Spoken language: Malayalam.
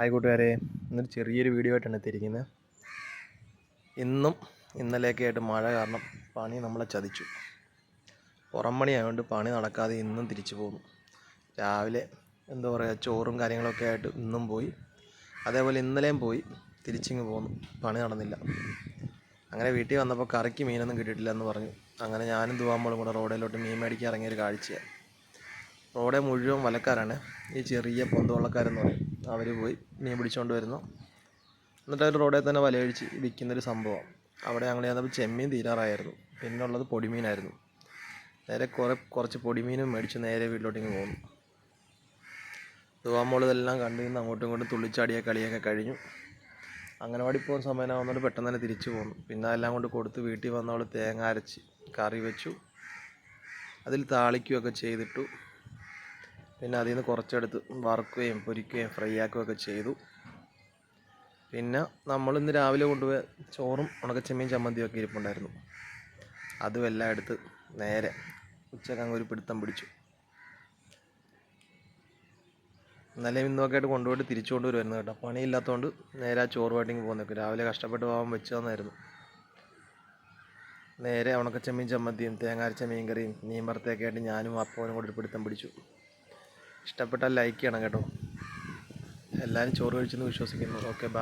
ഹായ് കൂട്ടുകാരെ ഇന്നൊരു ചെറിയൊരു വീഡിയോ ആയിട്ടാണ് എത്തിയിരിക്കുന്നത് ഇന്നും ഇന്നലെയൊക്കെ ആയിട്ട് മഴ കാരണം പണി നമ്മളെ ചതിച്ചു. പുറം പണി ആയതുകൊണ്ട് പണി നടക്കാതെ ഇന്നും തിരിച്ചു പോന്നു. രാവിലെ എന്താ പറയുക ചോറും കാര്യങ്ങളൊക്കെ ആയിട്ട് ഇന്നും പോയി. അതേപോലെ ഇന്നലെയും പോയി തിരിച്ചിങ്ങ് പോന്നു. പണി നടന്നില്ല. അങ്ങനെ വീട്ടിൽ വന്നപ്പോൾ കറിക്ക് മീനൊന്നും കിട്ടിയിട്ടില്ല എന്ന് പറഞ്ഞു. അങ്ങനെ ഞാനും ദുവാമ്പോളും കൂടെ റോഡിലോട്ട് മീൻ മേടിക്കാൻ ഇറങ്ങിയൊരു കാഴ്ചയാണ്. റോഡെ മുഴുവൻ വലക്കാരാണ്. ഈ ചെറിയ പൊന്തവള്ളക്കാരെന്ന് പറയും. അവർ പോയി മീൻ പിടിച്ചുകൊണ്ട് വരുന്നു. എന്നിട്ട് അവർ റോഡിൽ തന്നെ വലയഴിച്ച് വിൽക്കുന്നൊരു സംഭവം. അവിടെ ഞങ്ങൾ ചെന്നപ്പോൾ ചെമ്മീൻ തീരാറായിരുന്നു. പിന്നെ ഉള്ളത് പൊടിമീനായിരുന്നു. നേരെ കുറേ കുറച്ച് പൊടിമീനും മേടിച്ച് നേരെ വീട്ടിലോട്ടേക്ക് പോകുന്നു ദുവാമോൾ ഇതെല്ലാം കണ്ടു നിന്ന് അങ്ങോട്ടും ഇങ്ങോട്ടും തുള്ളിച്ചാടിയ കളിയൊക്കെ കഴിഞ്ഞു. അംഗനവാടി പോകുന്ന സമയമാകുന്നതുകൊണ്ട് പെട്ടെന്ന് തന്നെ തിരിച്ചു പോന്നു. പിന്നെ അതെല്ലാം കൊണ്ട് കൊടുത്ത് വീട്ടിൽ വന്നവൾ തേങ്ങ അരച്ച് കറി വെച്ചു. അതിൽ താളിക്കുകയൊക്കെ ചെയ്തിട്ടു. പിന്നെ അതിൽ നിന്ന് കുറച്ചെടുത്ത് വറുക്കുകയും പൊരിക്കുകയും ഫ്രൈ ആക്കുകയൊക്കെ ചെയ്തു. പിന്നെ നമ്മൾ ഇന്ന് രാവിലെ കൊണ്ടുപോയ ചോറും ഉണക്കച്ചെമ്മീൻ ചമ്മന്തിയും ഒക്കെ ഇരിപ്പുണ്ടായിരുന്നു. അതും എല്ലാം എടുത്ത് നേരെ ഉച്ചയ്ക്ക് അങ്ങ് ഒരു പിടുത്തം പിടിച്ചു. ഇന്നലെ ഇന്നൊക്കെ ആയിട്ട് കൊണ്ടുപോയിട്ട് തിരിച്ചു കൊണ്ടുവരുമായിരുന്നു കേട്ടോ. പണിയില്ലാത്തതുകൊണ്ട് നേരെ ആ ചോറ് വാട്ടിങ് പോകുന്നൊക്കെ രാവിലെ കഷ്ടപ്പെട്ട് പോകാൻ വെച്ച് തന്നായിരുന്നു നേരെ ഉണക്കച്ചെമ്മീൻ ചമ്മന്തിയും തേങ്ങാരച്ച മീൻ കറിയും മീൻ വറുത്തൊക്കെ ആയിട്ട് ഞാനും അപ്പവനും കൂടി പിടുത്തം പിടിച്ചു. ഇഷ്ടപ്പെട്ടാൽ ലൈക്ക് ചെയ്യണം കേട്ടോ. എല്ലാവരും ചോറ് കഴിച്ചെന്ന് വിശ്വസിക്കുന്നു. Okay bye